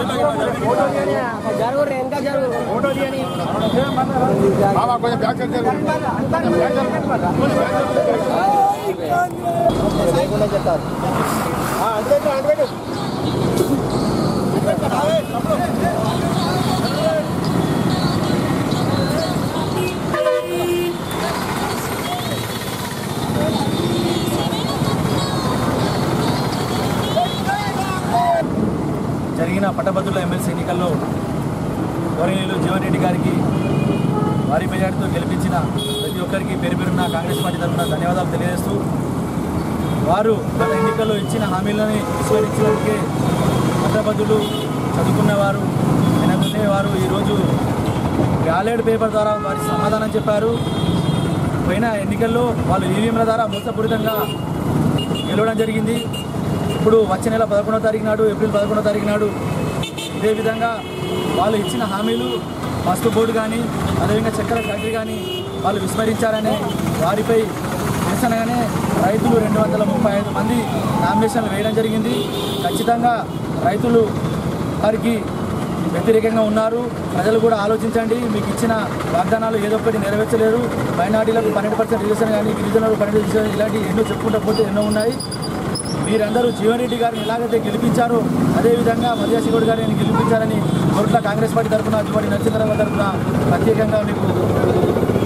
మీద కొట్టు, జెండా మీద కొట్టు. బాబా కొంచెం బ్యాక్ సైడ్ జరుగు. ఆ, అటు పెట్టు, అటు జరిగిన పట్టభద్రుల ఎమ్మెల్సీ ఎన్నికల్లో గౌరవనీయులు జీవన్ రెడ్డి గారికి భారీ మెజార్టీతో గెలిపించిన ప్రతి ఒక్కరికి పేరు పేరున్న కాంగ్రెస్ పార్టీ తరఫున ధన్యవాదాలు తెలియజేస్తూ వారు గత ఎన్నికల్లో ఇచ్చిన హామీలని విస్మరించినందుకే పట్టభద్రులు చదువుకున్నవారు వెనకునే వారు ఈరోజు బ్యాలెట్ పేపర్ ద్వారా వారి సమాధానం చెప్పారు. పోయిన ఎన్నికల్లో వాళ్ళు ఈవీఎంల ద్వారా మోసపూరితంగా గెలవడం జరిగింది. ఇప్పుడు వచ్చే నెల పదకొండో తారీఖు నాడు ఏప్రిల్ పదకొండో తారీఖు నాడు ఇదేవిధంగా వాళ్ళు ఇచ్చిన హామీలు మస్తు బోర్డు కానీ అదేవిధంగా చక్కెర ఫ్యాక్టరీ కానీ వాళ్ళు విస్మరించారనే వారిపై నిరసనగానే రైతులు రెండు వందల ముప్పై ఐదు మంది నామినేషన్లు వేయడం జరిగింది. ఖచ్చితంగా రైతులు వారికి వ్యతిరేకంగా ఉన్నారు. ప్రజలు కూడా ఆలోచించండి. మీకు ఇచ్చిన వాగ్దానాలు ఏదో ఒకటి నెరవేర్చలేరు. మైనార్టీలకు పన్నెండు పర్సెంట్ రిజర్వేషన్ కానీ గిరిజనులకు పన్నెండు రిజర్వేషన్ ఇలాంటి ఎన్నో చెప్పుకుంటూ పోతే ఎన్నో ఉన్నాయి. మీరందరూ జీవన్ రెడ్డి గారిని ఎలాగైతే గెలిపించారో అదేవిధంగా మధ్యాసి గారిని గెలిపించారని కోట్ల కాంగ్రెస్ పార్టీ తరఫున అటువంటి నరసింహరావు తరఫున ప్రత్యేకంగా మీకు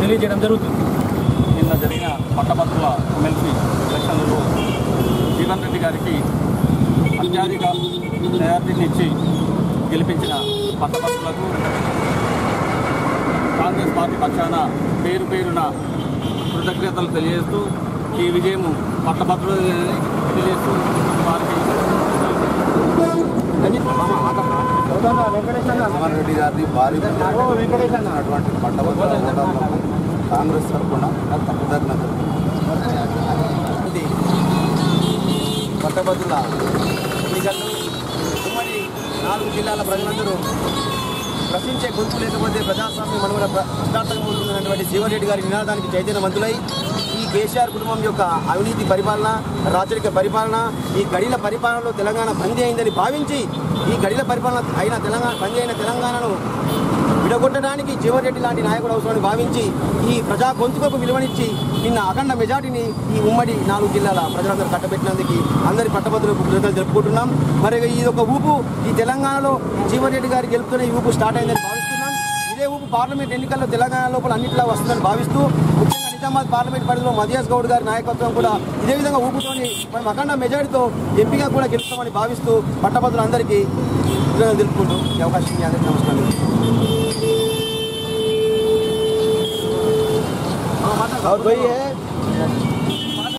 తెలియజేయడం జరుగుతుంది. నిన్న జరిగిన పట్టభద్రుల ఎమ్మెల్సీ ఎలక్షన్లలో జీవన్ రెడ్డి గారికి అత్యధిక ప్రయారిటీనిచ్చి ఇచ్చి గెలిపించిన పట్టభద్రులకు కాంగ్రెస్ పార్టీ పక్షాన పేరు పేరున కృతజ్ఞతలు తెలియజేస్తూ ఈ విజయం పట్టభద్రులు తెలియజేస్తూ వారికి జగన్ రెడ్డి గారిని భారీ అటువంటి పట్టభద్రుల కాంగ్రెస్ తరఫున కృతజ్ఞతలు పట్టభద్రుల ఎన్నికల్లో ఉమ్మడి నాలుగు జిల్లాల ప్రజలందరూ ప్రశ్నించే గొంతు లేకపోతే ప్రజాస్వామ్యం మనుగడ ప్రశ్నార్థంగా ఉంటున్నటువంటి జీవన్రెడ్డి గారి నినాదానికి చైతన్యవంతులై కేసీఆర్ కుటుంబం యొక్క అవినీతి పరిపాలన రాచరిక పరిపాలన ఈ గడిల పరిపాలనలో తెలంగాణ బందీ అయిందని భావించి ఈ గడిల పరిపాలన అయిన తెలంగాణ బందీ అయిన తెలంగాణను విడగొట్టడానికి జీవరెడ్డి లాంటి నాయకుడు అవసరమని భావించి ఈ ప్రజా గొంతుకకు విలువనిచ్చి నిన్న అఖండ మెజార్టీని ఈ ఉమ్మడి నాలుగు జిల్లాల ప్రజలందరూ కట్టబెట్టినందుకు అందరి పట్టభద్రులకు కృతజ్ఞతలు జరుపుకుంటున్నాం మరి ఈ యొక్క ఊపు ఈ తెలంగాణలో జీవరెడ్డి గారి గెలుపుతున్న ఈ ఊపు స్టార్ట్ అయిందని భావిస్తున్నాం. ఇదే ఊపు పార్లమెంట్ ఎన్నికల్లో తెలంగాణ లోపల అన్నింటిలా వస్తుందని భావిస్తూ నిజామాబాద్ పార్లమెంట్ పరిధిలో మధ్యాస్ గౌడ్ గారి నాయకత్వం కూడా ఇదే విధంగా ఊపుతోని మనం అఖండ మెజార్టీతో ఎంపీగా కూడా గెలుస్తామని భావిస్తూ పట్టభద్రులందరికీ కృతజ్ఞతలు తెలుపుకుంటూ ఈ అవకాశం ఇచ్చిన అందరికీ నమస్కారం और भाई है